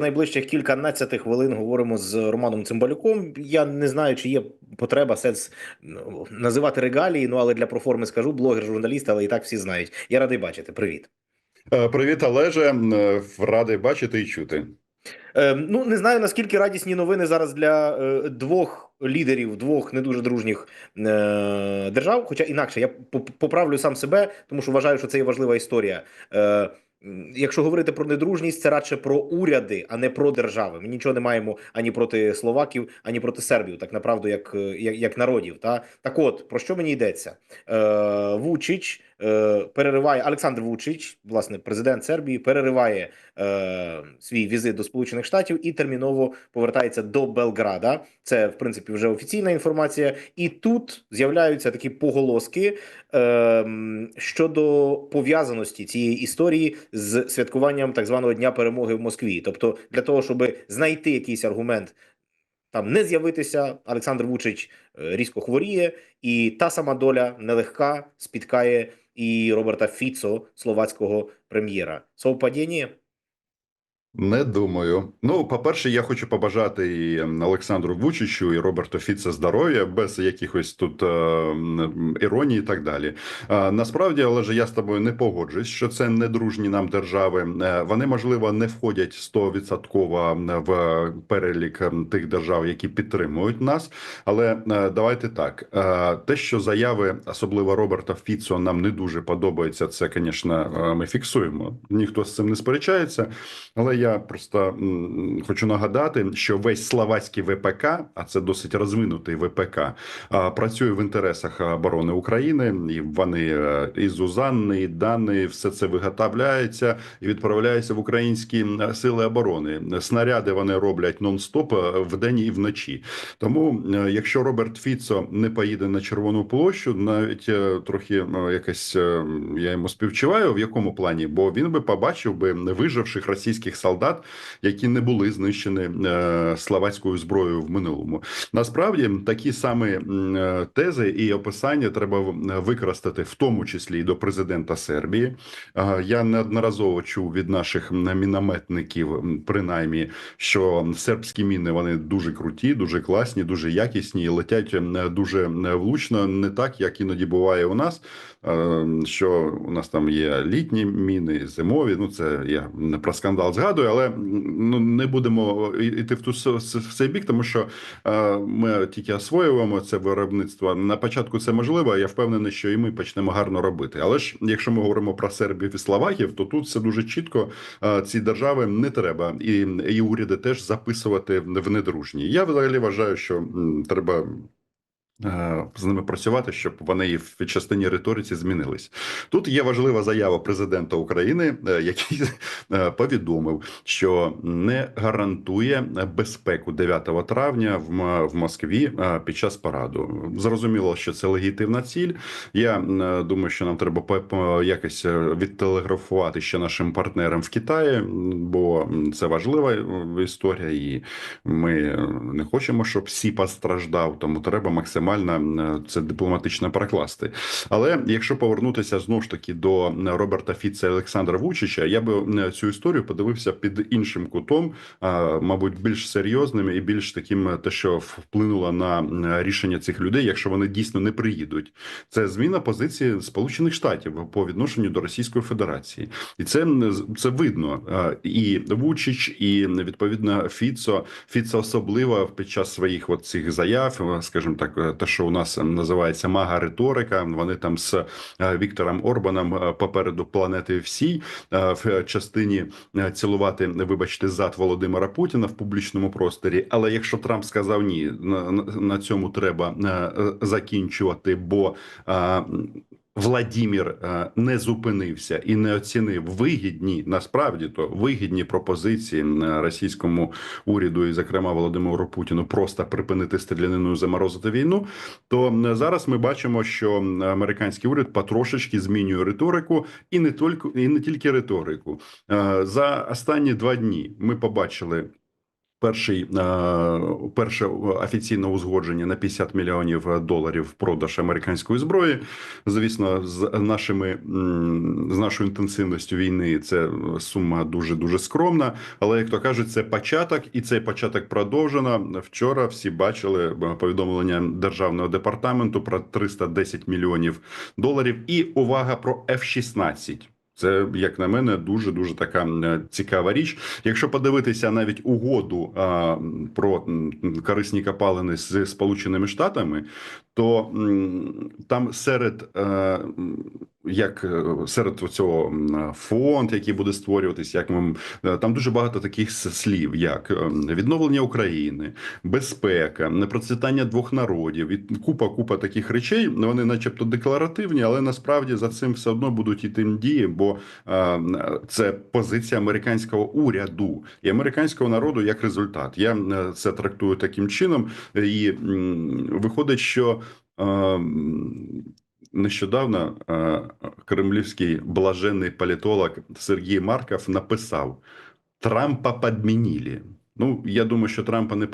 найближчих кільканадцяти хвилин говоримо з Романом Цимбалюком. Я не знаю, чи є потреба сенс ну, називати регалії. Ну але для проформи скажу блогер, журналіст, але і так всі знають. Я радий бачити. Привіт. Е, Привіт, Олеже. Е, Радий бачити і чути. Е, ну не знаю наскільки радісні новини зараз для двох лідерів двох не дуже дружніх держав. Хоча інакше я поправлю сам себе, тому що вважаю, що це є важлива історія. Якщо говорити про недружність, це радше про уряди, а не про держави. Ми нічого не маємо ані проти словаків, ані проти сербів, так направду, як, е, як, як народів. Та так, от про що мені йдеться? Е, Вучич перериває Олександр Вучич, власне, президент Сербії, перериває е, свій візит до Сполучених Штатів і терміново повертається до Белграда. Це в принципі вже офіційна інформація. І тут з'являються такі поголоски е, щодо пов'язаності цієї історії з святкуванням так званого дня перемоги в Москві. Тобто, для того, щоб знайти якийсь аргумент. Там не з'явитися, Олександр Вучич е, різко хворіє, і та сама доля нелегка спіткає і Роберта Фіцо, словацького прем'єра. Совпадіння? Не думаю. Ну, по-перше, я хочу побажати і ем, Олександру Вучичу, і Роберту Фіце здоров'я, без якихось тут е, іронії і так далі. Е, насправді, але ж я з тобою не погоджуюсь, що це не дружні нам держави. Е, вони, можливо, не входять 100% в перелік ем, тих держав, які підтримують нас. Але е, давайте так: Е, те, що заяви, особливо Роберта Фіцо, нам не дуже подобаються, це, звісно, е, ми фіксуємо. Ніхто з цим не сперечається. Але я просто хочу нагадати, що весь словацький ВПК, а це досить розвинутий ВПК, працює в інтересах оборони України, і вони е, і Зузанни, і Дани, все це виготовляється і відправляється в українські сили оборони. Снаряди вони роблять нон-стоп е, вдень і вночі. Тому, е, якщо Роберт Фіцо не поїде на Червону площу, навіть трохи якось я йому співчуваю, в якому плані, бо він би побачив би виживших російських солдат, які не були знищені е, словацькою зброєю в минулому. Насправді такі самі е, тези і описання треба використати, в тому числі і до президента Сербії. Е, Я неодноразово чув від наших мінометників, принаймні, що сербські міни вони дуже круті, дуже класні, дуже якісні і летять дуже влучно, не так як іноді буває у нас. Е, Що у нас там є літні міни, зимові. Ну це я не про скандал згадую, але ну не будемо йти в ту в цей бік, тому що е, ми тільки освоюємо це виробництво. На початку це можливо. Я впевнений, що і ми почнемо гарно робити. Але ж якщо ми говоримо про Сербів і Словаків, то тут все дуже чітко. Е, Ці держави не треба, і, і уряди теж записувати в недружні. Я взагалі вважаю, що треба. Е, З ними працювати, щоб вони в частині риториці змінились. Тут є важлива заява президента України, е, який е, повідомив, що не гарантує безпеку 9 травня в Москві під час параду. Зрозуміло, що це легітимна ціль. Я думаю, що нам треба якось відтелеграфувати ще нашим партнерам в Китаї, бо це важлива історія, і ми не хочемо, щоб всі постраждав. Тому треба максимально е, це дипломатично прокласти. Але якщо повернутися знову ж таки до Роберта Фіца і Олександра Вучича, я би цю історію подивився під іншим кутом, мабуть, більш серйозним і більш таким, е, те, що вплинуло на рішення цих людей, якщо вони дійсно не приїдуть. Це зміна позиції Сполучених Штатів по відношенню до Російської Федерації, і це це видно. Е, І Вучич, і відповідно Фіцо, Фіцо особливо під час своїх от цих заяв, е, скажімо так, те, що у нас називається мага риторика. Вони там з е, Віктором Орбаном е, попереду планети всій е, в частині цілувати, вибачте, зад Володимира Путіна в публічному просторі. Але якщо Трамп сказав ні, на, цьому треба закінчувати, бо Владімір е, не зупинився і не оцінив вигідні насправді то вигідні пропозиції е, російському уряду, і зокрема Володимиру Путіну, просто припинити стрілянину, заморозити війну. То зараз ми бачимо, що американський уряд потрошечки змінює риторику, і не тільки і не тільки риторику. Е, За останні два дні ми побачили Перший е, перше офіційне узгодження на 50 мільйонів доларів продаж американської зброї. Звісно, з нашими з нашою інтенсивністю війни це сума дуже дуже скромна. Але як то кажуть, це початок, і цей початок продовжено. Вчора всі бачили е, повідомлення державного департаменту про 310 мільйонів доларів. І увага про F-16. Це, як на мене, дуже дуже така цікава річ. Якщо подивитися навіть угоду а, про корисні копалини з Сполученими Штатами, то м, там серед е, м, як е, серед цього фонд, який буде створюватись, як ми е, там дуже багато таких слів, як е, відновлення України, безпека, непроцвітання двох народів і купа купа таких речей. Вони, начебто, декларативні, але насправді за цим все одно будуть іти дії, бо це позиція американського уряду і американського народу як результат. Я це трактую таким чином, і виходить, що. Нещодавно е, кремлівський блаженний політолог Сергій Марков написав: Трампа підмінили. Ну, я думаю, що Трампа не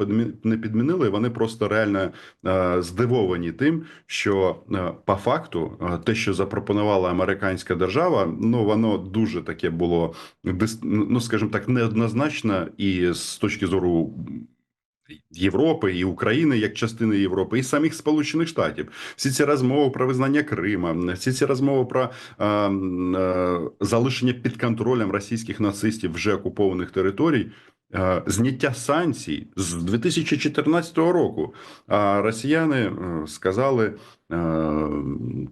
не підмінили. Вони просто реально е, здивовані тим, що е, по факту те, що запропонувала американська держава, ну воно дуже таке було ну, скажімо так, неоднозначно, і з точки зору. Європи і України як частини Європи, і самих Сполучених Штатів, всі ці розмови про визнання Крима, всі ці розмови про е, е, залишення під контролем російських нацистів вже окупованих територій, е, зняття санкцій з 2014 року. А росіяни е, сказали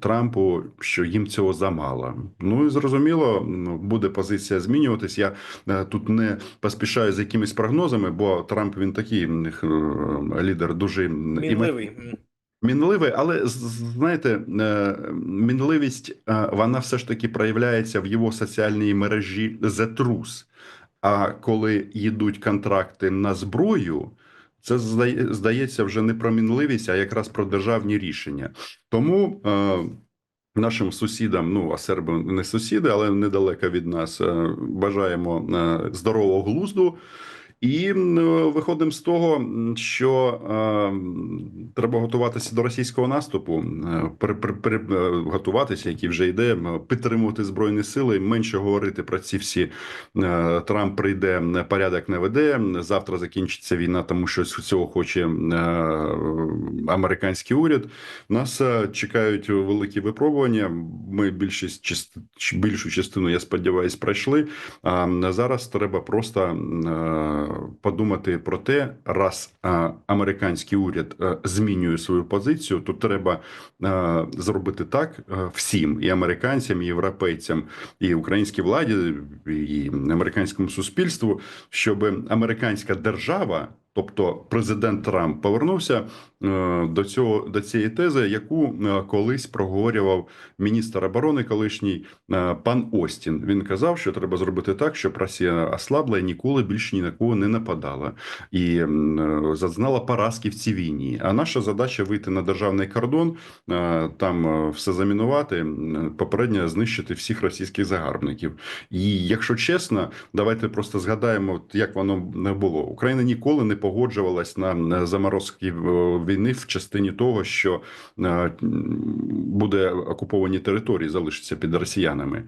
Трампу, що їм цього замало. Ну і зрозуміло, ну, буде позиція змінюватись. Я е, тут не поспішаю з якимись прогнозами, бо Трамп він такий е, лідер дуже Мінливий. Мінливий, але знаєте, е, мінливість е, вона все ж таки проявляється в його соціальній мережі The Truth. А коли йдуть контракти на зброю, це здає- здається вже не про мінливість, а якраз про державні рішення. Тому е, нашим сусідам, ну а серби не сусіди, але недалеко від нас, е, бажаємо е, здорового глузду. І е, виходимо з того, що е, треба готуватися до російського наступу, е, при, при, при, е, готуватися, який вже йде, підтримувати збройні сили, менше говорити про ці всі е, Трамп прийде, порядок не веде. Завтра закінчиться війна, тому що цього хоче е, американський уряд. Нас е, чекають великі випробування. Ми більшість част- більшу частину, я сподіваюся, пройшли. А зараз треба просто е, подумати про те, раз американський уряд е, змінює свою позицію, то треба е, зробити так е, всім і американцям, і європейцям, і українській владі, і американському суспільству, щоб американська держава. Тобто президент Трамп повернувся е, до цього до цієї тези, яку е, колись проговорював міністр оборони колишній е, пан Остін. Він казав, що треба зробити так, щоб Росія ослабла і ніколи більше ні на кого не нападала і зазнала поразки в цій війні. А наша задача вийти на державний кордон, там все замінувати, попередньо знищити всіх російських загарбників. І якщо чесно, давайте просто згадаємо, як воно не було. Україна ніколи не погоджувалась на заморозки е, війни в частині того, що е, буде окуповані території, залишаться під росіянами.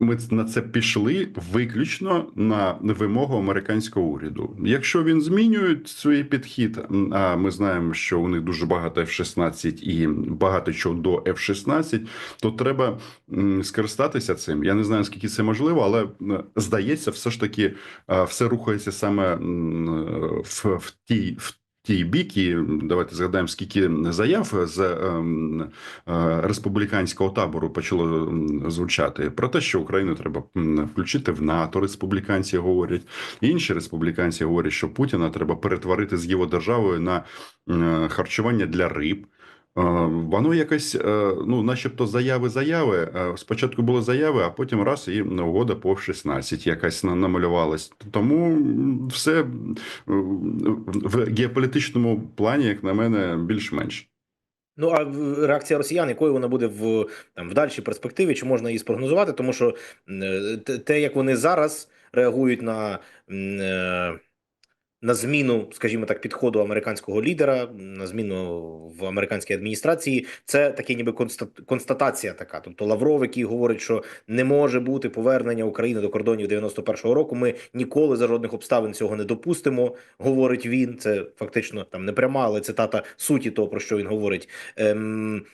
Ми на це пішли виключно на вимогу американського уряду. Якщо він змінює свій підхід, а ми знаємо, що у них дуже багато F-16 і багато чого до F-16, то треба скористатися цим. Я не знаю, наскільки це можливо, але здається, все ж таки все рухається саме в, в тій в тій бік, і давайте згадаємо, скільки заяв з е, республіканського табору почало звучати про те, що Україну треба включити в НАТО. Республіканці говорять, інші республіканці говорять, що Путіна треба перетворити з його державою на е, харчування для риб. Е, Воно якось, е, ну, начебто, заяви, заяви. Е, Спочатку були заяви, а потім раз і угода по 16 якась на- намалювалась. Тому все в геополітичному плані, як на мене, більш-менш. Ну а реакція росіян, якою вона буде в там в дальшій перспективі, чи можна її спрогнозувати? Тому що те, як вони зараз реагують на на зміну, скажімо так, підходу американського лідера, на зміну в американській адміністрації. Це таке, ніби констат- констатація така. Тобто Лавров, який говорить, що не може бути повернення України до кордонів 91-го року. Ми ніколи за жодних обставин цього не допустимо. Говорить він. Це фактично там не пряма, але цитата суті того, про що він говорить. Ем,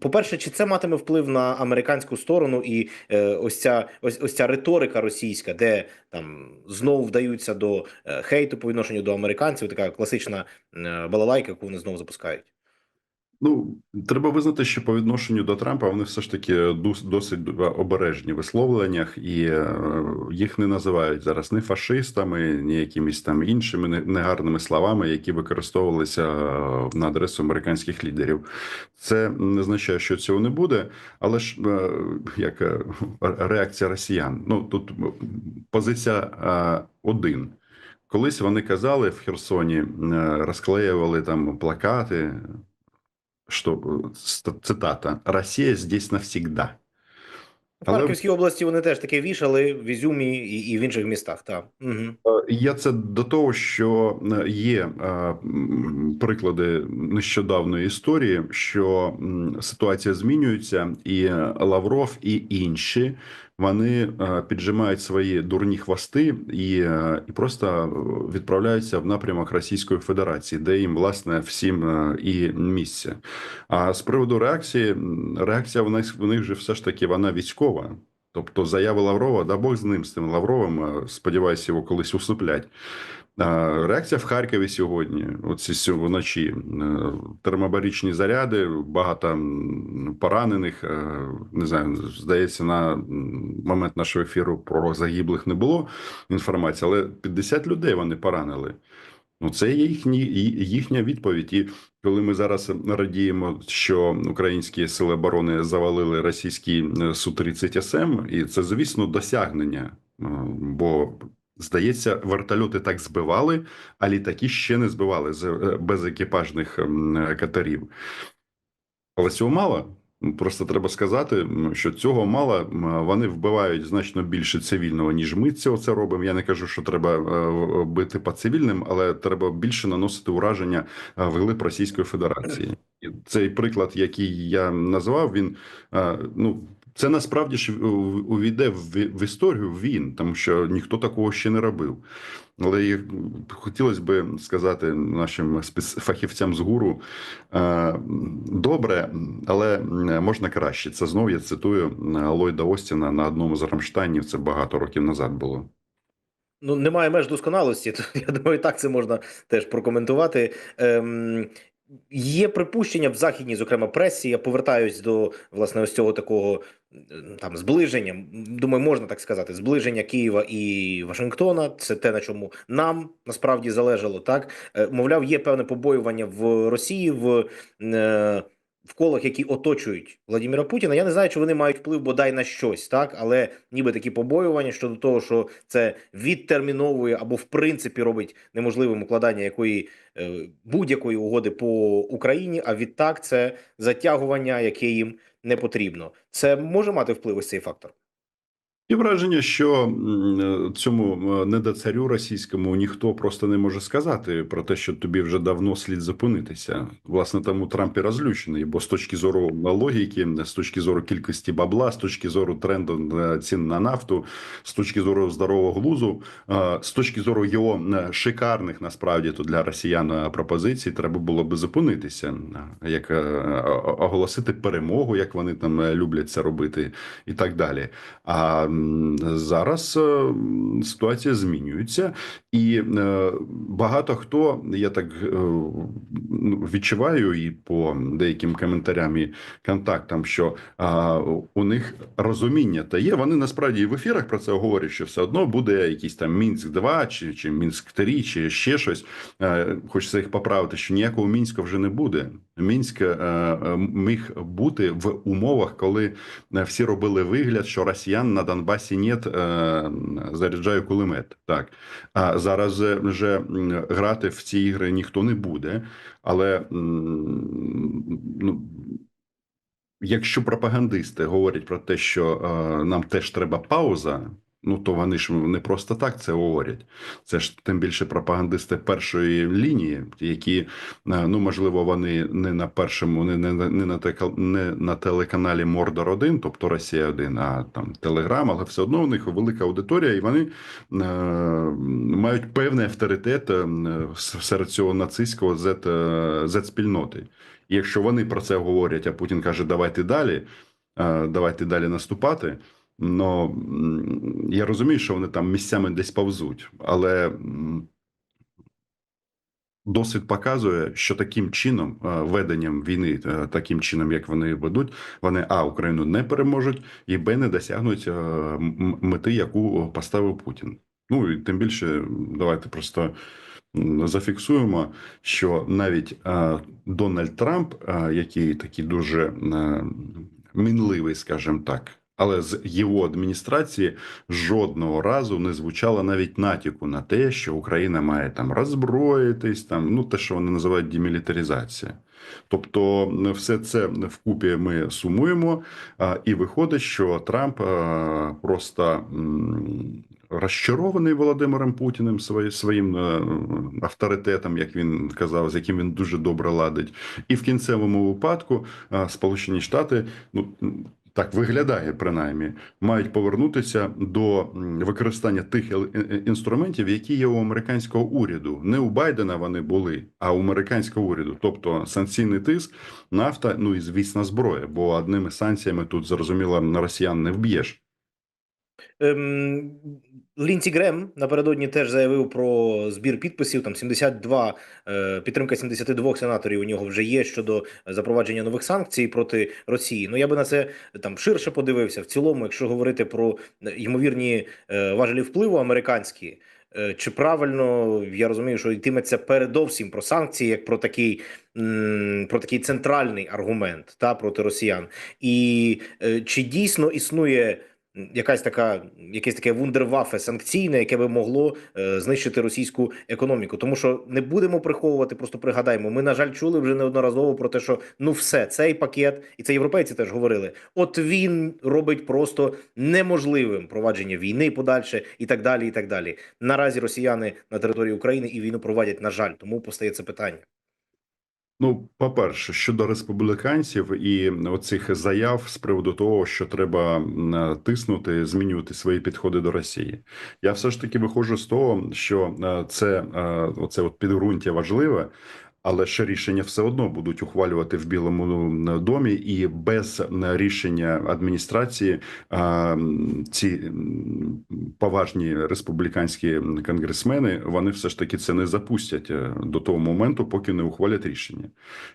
по-перше, чи це матиме вплив на американську сторону, і е, ось ця ось, ось ця риторика російська, де там знову вдаються до е, хейту по відношенню до американців, така класична е, балалайка, яку вони знову запускають. Ну, треба визнати, що по відношенню до Трампа вони все ж таки дос- досить обережні в висловленнях, і е, їх не називають зараз ні фашистами, ні якимись там іншими негарними словами, які використовувалися е, на адресу американських лідерів. Це не означає, що цього не буде, але ж е, як реакція росіян. Ну тут позиція один. Колись вони казали в Херсоні, розклеювали там плакати что э, цитата Росія здесь навсегда. В Але- Харківській області вони теж таке вішали в Ізюмі і, і в інших містах. Так. Угу. Е, Я це до того, що е, є е, приклади нещодавної історії, що ситуація змінюється, і Лавров і інші вони е, піджимають свої дурні хвости і, е, і просто е, відправляються в напрямок Російської Федерації, де їм власне всім і місце. А з приводу реакції, реакція в них в них же все ж таки вона військова. Тобто заяви Лаврова, да Бог з ним, з тим Лавровим, сподіваюся, його колись усуплять. Реакція в Харкові сьогодні, оці вночі, е, термобаричні заряди, багато поранених. е, Не знаю, здається, на момент нашого ефіру про загиблих не було інформації, але 50 людей вони поранили. Ну, це їхні, їхня відповідь. І коли ми зараз радіємо, що українські сили оборони завалили російський су 30 СМ, і це, звісно, досягнення. Е, Бо здається, вертольоти так збивали, а літаки ще не збивали з е, безекіпажних катерів. Але цього мало. Просто треба сказати, що цього мало. Вони вбивають значно більше цивільного, ніж ми цього це робимо. Я не кажу, що треба е, бити по цивільним, але треба більше наносити ураження е, вглиб Російської Федерації. Цей приклад, який я назвав, він ну. Це насправді ж увійде в, історію він, тому що ніхто такого ще не робив. Але хотілося б сказати нашим фахівцям з гуру е, добре, але можна краще. Це знову я цитую е, Ллойда Остіна на одному з Рамштайнів. Це багато років назад було. Ну, немає меж досконалості. то Я думаю, так це можна теж прокоментувати. Ем, є припущення в західній, зокрема, пресі. Я повертаюсь до власне ось цього такого там зближення. Думаю, можна так сказати, зближення Києва і Вашингтона. Це те, на чому нам насправді залежало. Так Е, мовляв, є певне побоювання в Росії в. Е, в колах, які оточують Владимира Путіна, я не знаю, чи вони мають вплив бодай на щось, так але ніби такі побоювання щодо того, що це відтерміновує або в принципі робить неможливим укладання якої е, будь-якої угоди по Україні. А відтак це затягування, яке їм не потрібно. Це може мати вплив ось цей фактор. І враження, що цьому недоцарю російському ніхто просто не може сказати про те, що тобі вже давно слід зупинитися. Власне, тому Трамп і розлючений, бо з точки зору логіки, з точки зору кількості бабла, з точки зору тренду е, цін на нафту, з точки зору здорового глузу, е, з точки зору його шикарних насправді то для росіян е, пропозицій, треба було би зупинитися, як оголосити перемогу, як вони там люблять це робити, і так далі. А зараз е, ситуація змінюється, і е, багато хто я так е, ну, відчуваю і по деяким коментарям і контактам, що у них розуміння та є. Вони насправді в ефірах про це говорять, що все одно буде якийсь там мінськ 2 чи, чи мінськ 3 чи ще щось. Хочеться їх поправити, що ніякого мінська вже не буде. Мінськ е, е, міг бути в умовах, коли е, всі робили вигляд, що росіян на Донбасі е, заряджаю кулемет. Так а зараз вже грати в ці ігри ніхто не буде. Але ну, якщо пропагандисти говорять про те, що е, нам теж треба пауза. Ну то вони ж не просто так це говорять. Це ж тим більше пропагандисти першої лінії, які е, ну можливо вони не на першому, не, не, не на не на телеканалі Мордор 1 тобто Росія 1 а там Телеграм, але все одно у них велика аудиторія, і вони е, мають певний авторитет е, серед цього нацистського Z, Z спільноти. І якщо вони про це говорять, а Путін каже, давайте далі, е, давайте далі наступати. Ну я розумію, що вони там місцями десь повзуть, але досвід показує, що таким чином, е, веденням війни, е, таким чином, як вони ведуть, вони а Україну не переможуть, і б не досягнуть е, мети, яку поставив Путін. Ну і тим більше, давайте просто зафіксуємо, що навіть Дональд Трамп, який такий дуже мінливий, скажімо так. Але з його адміністрації жодного разу не звучало навіть натяку на те, що Україна має там роззброїтись, там ну те, що вони називають демілітаризація. Тобто, все це вкупі ми сумуємо, і виходить, що Трамп просто розчарований Володимиром Путіним своїм е, авторитетом, як він казав, з яким він дуже добре ладить, і в кінцевому випадку Сполучені Штати ну. Так виглядає принаймні, мають повернутися до використання тих е- е- інструментів, які є у американського уряду. Не у Байдена вони були, а у американського уряду. Тобто санкційний тиск, нафта, ну і звісно, зброя. Бо одними санкціями тут зрозуміло на росіян не вб'єш. Ем, Лінсі Грем напередодні теж заявив про збір підписів. Там 72, е, підтримка 72 сенаторів у нього вже є щодо запровадження нових санкцій проти Росії. Ну я би на це там ширше подивився. В цілому, якщо говорити про ймовірні е, важелі впливу американські. е, Чи правильно я розумію, що йтиметься передовсім про санкції, як про такий про такий центральний аргумент та проти росіян, і е, чи дійсно існує якась така, якесь таке вундервафе санкційне, яке би могло е, знищити російську економіку. Тому що не будемо приховувати, просто пригадаємо. Ми, на жаль, чули вже неодноразово про те, що ну все, цей пакет, і це європейці теж говорили. От він робить просто неможливим провадження війни подальше і так далі. І так далі. Наразі росіяни на території України і війну проводять, на жаль, тому постає це питання. Ну, по-перше, щодо республіканців і оцих заяв з приводу того, що треба тиснути, змінювати свої підходи до Росії. Я все ж таки виходжу з того, що е, це е, оце от підґрунтя важливе. Але ще рішення все одно будуть ухвалювати в Білому домі, і без рішення адміністрації ці поважні республіканські конгресмени вони все ж таки це не запустять е, до того моменту, поки не ухвалять рішення.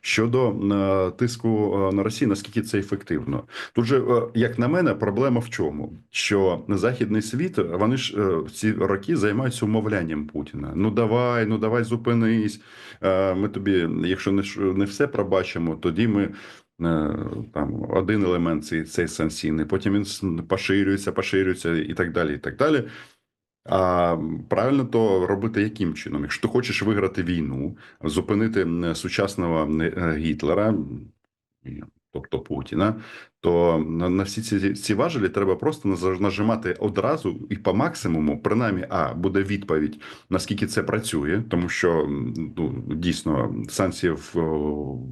Щодо е, тиску е, на Росію, наскільки це ефективно? Тут же, як на мене, проблема в чому? Що західний світ вони ж ці роки займаються умовлянням Путіна. Ну давай, ну давай зупинись. Ми тобі, якщо не не все пробачимо, тоді ми. е, Там один елемент цей, цей санкційний, потім він поширюється, поширюється і так далі. І так далі. А правильно то робити яким чином? Якщо ти хочеш виграти війну, зупинити сучасного е, Гітлера, тобто Путіна, то на, на всі ці, ці важелі треба просто нажимати одразу і по максимуму, принаймні, а буде відповідь, наскільки це працює, тому що ну, дійсно санкції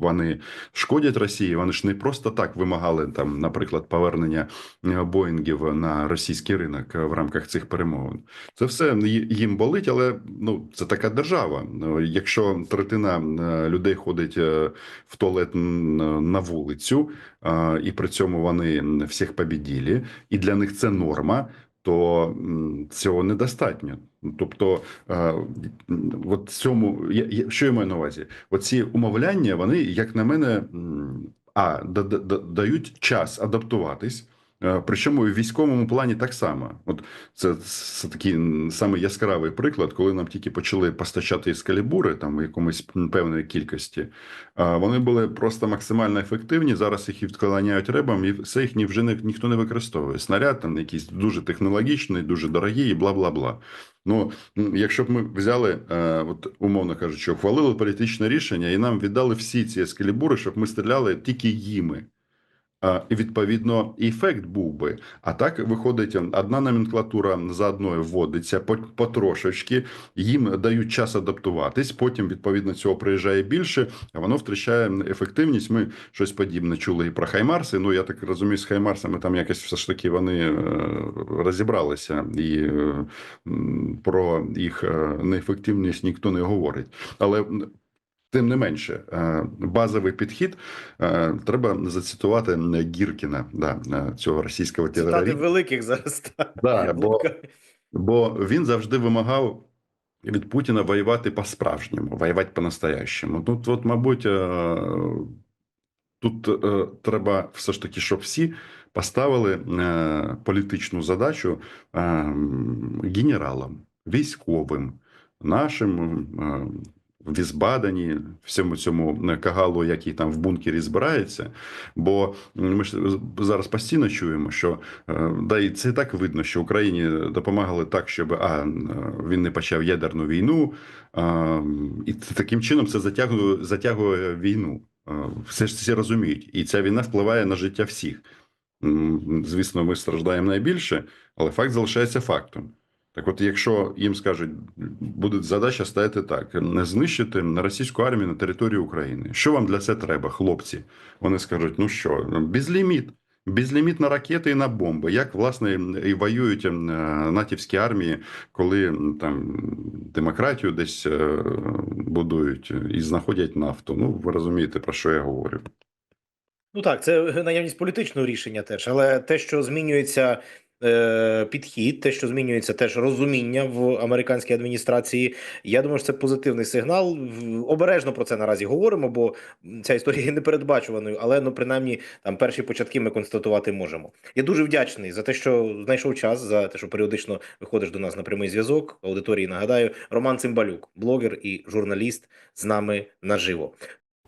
вони шкодять Росії. Вони ж не просто так вимагали там, наприклад, повернення е, Боїнгів на російський ринок е, в рамках цих перемовин. Це все їм болить, але ну це така держава. Ну, Якщо третина е, людей ходить е, в туалет на вулицю, е, і при цьому вони всіх побіділі, і для них це норма. То цього недостатньо. Тобто, е, от цьому я, що я маю на увазі? Оці умовляння, вони, як на мене, а да- да- да- дають час адаптуватись. Е, Причому в військовому плані так само. От це, це такий м, самий яскравий приклад, коли нам тільки почали постачати ескалібури там в якомусь певної кількості. а Вони були просто максимально ефективні. Зараз їх відклоняють ребам, і все їх вже не, ніхто не використовує. Снаряд там якийсь дуже технологічний, дуже дорогий, і бла бла бла. Ну якщо б ми взяли, е, от умовно кажучи, ухвалили політичне рішення і нам віддали всі ці ескалібури, щоб ми стріляли тільки їми. Відповідно ефект був би. А так виходить, одна номенклатура за одною вводиться по- потрошечки, їм дають час адаптуватись. Потім відповідно цього приїжджає більше, а воно втрачає ефективність. Ми щось подібне чули і про Хаймарси. Ну я так розумію, з Хаймарсами там якось все ж таки вони е, розібралися, і е, про їх е, неефективність ніхто не говорить. Але тим не менше, е, базовий підхід е, треба зацитувати Гіркіна, да, е, цього російського Цитати терориста. великих зараз. Да, бо, бо він завжди вимагав від Путіна воювати по-справжньому, воювати по-настоящему. Тут, от, мабуть, тут треба все ж таки, щоб всі поставили політичну задачу е, генералам, військовим, нашим е, в Візбадані, всьому цьому кагалу, який там в бункері збирається. Бо ми ж зараз постійно чуємо, що е, да і це так видно, що Україні допомагали так, щоб а він не почав ядерну війну, а, і таким чином це затягує, затягує війну. Е, Все ж всі розуміють, і ця війна впливає на життя всіх. Звісно, ми страждаємо найбільше, але факт залишається фактом. Так, от, якщо їм скажуть, буде задача стояти так: не знищити російську армію на території України. Що вам для це треба, хлопці? Вони скажуть: ну що, безліміт. Безліміт на ракети і на бомби. Як власне і воюють е, натівські армії, коли там демократію десь е, будують і знаходять нафту? Ну ви розумієте про що я говорю? Ну так, це наявність політичного рішення теж, але те, що змінюється підхід, те, що змінюється теж розуміння в американській адміністрації, я думаю, що це позитивний сигнал. Обережно про це наразі говоримо, бо ця історія є непередбачуваною, але ну принаймні там перші початки ми констатувати можемо. Я дуже вдячний за те, що знайшов час, за те, що періодично виходиш до нас на прямий зв'язок. Аудиторії нагадаю, Роман Цимбалюк, блогер і журналіст з нами наживо.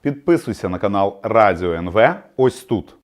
Підписуйся на канал Радіо НВ ось тут.